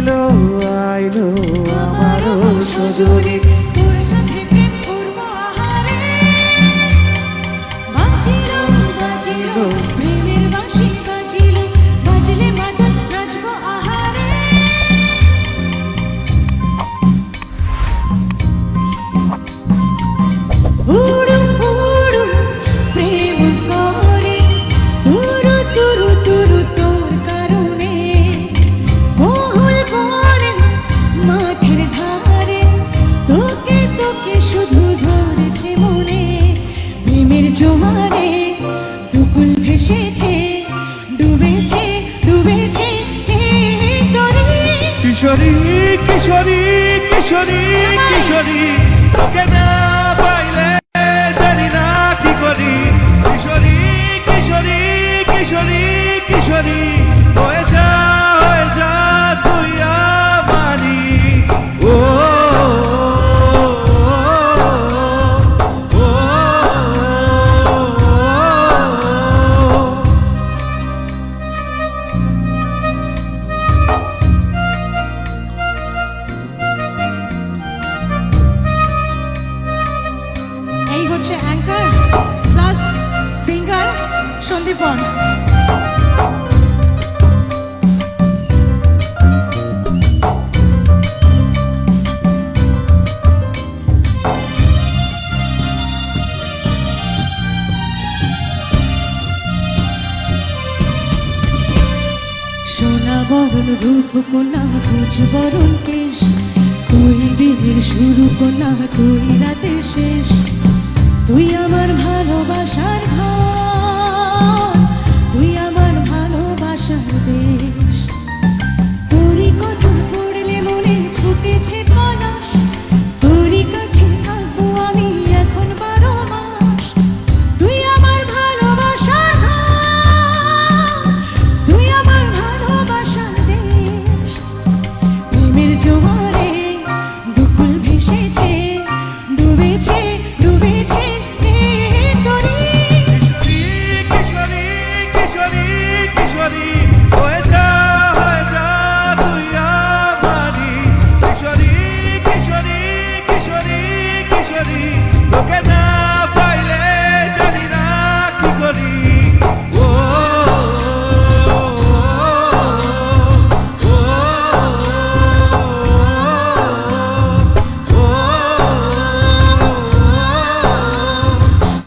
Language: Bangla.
আইলো আইলো আমারও সজনী জোয়ারে দুকুল ভেসেছে ডুবেছে ডুবেছে কিশোরী কিশোরী কিশোরী কিশোরী তোকে না পাইলে জানি না কি করি। কিশোরী কিশোরী কিশোরী কিশোরী হচ্ছে অ্যাঙ্কার প্লাস সিঙ্গার সন্দীপন রূপ কোনা বুঝ বরণ, কেশ। তুই দিনের শুরু কোনা তুই রাতে শেষ। que no